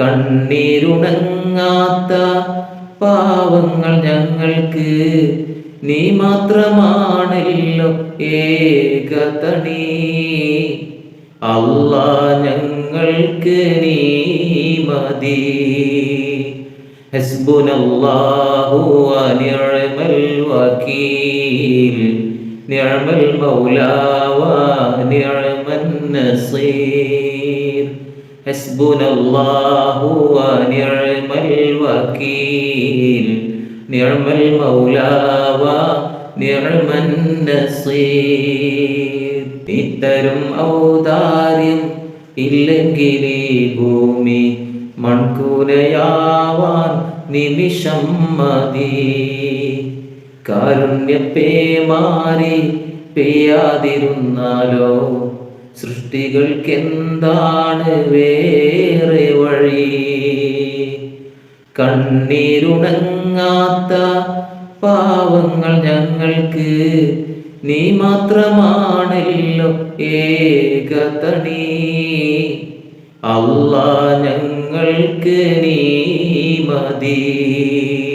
കണ്ണീരുണങ്ങാത്ത പാവങ്ങൾ ഞങ്ങൾക്ക് നീ മാത്രമാണല്ലോ ഏകതണി. അല്ല ഞങ്ങൾക്ക് നീ മതി. ഹസ്ബുനല്ലാഹു വകീൽ. നസീർ. ഹസ്ബുനല്ലാഹു വനിഅമൽ വകീൽ നിഅമൽ മൗലാ വനിഅമൻ നസീർ. ഇത്തരം ഔദാര്യം ഇല്ലെങ്കിൽ ഈ ഭൂമി മൺകൂരയാവാൻ നിമിഷം മതി. കാരുണ്യപ്പേ മാറി പെയ്യാതിരുന്നാലോ സൃഷ്ടികൾക്കെന്താണ് വേറെ വഴി? കണ്ണീരുണങ്ങാത്ത പാവങ്ങൾ ഞങ്ങൾക്ക് നീ മാത്രമാണല്ലോ ഏകതണി അല്ല ഞങ്ങൾക്ക് നീ മതി.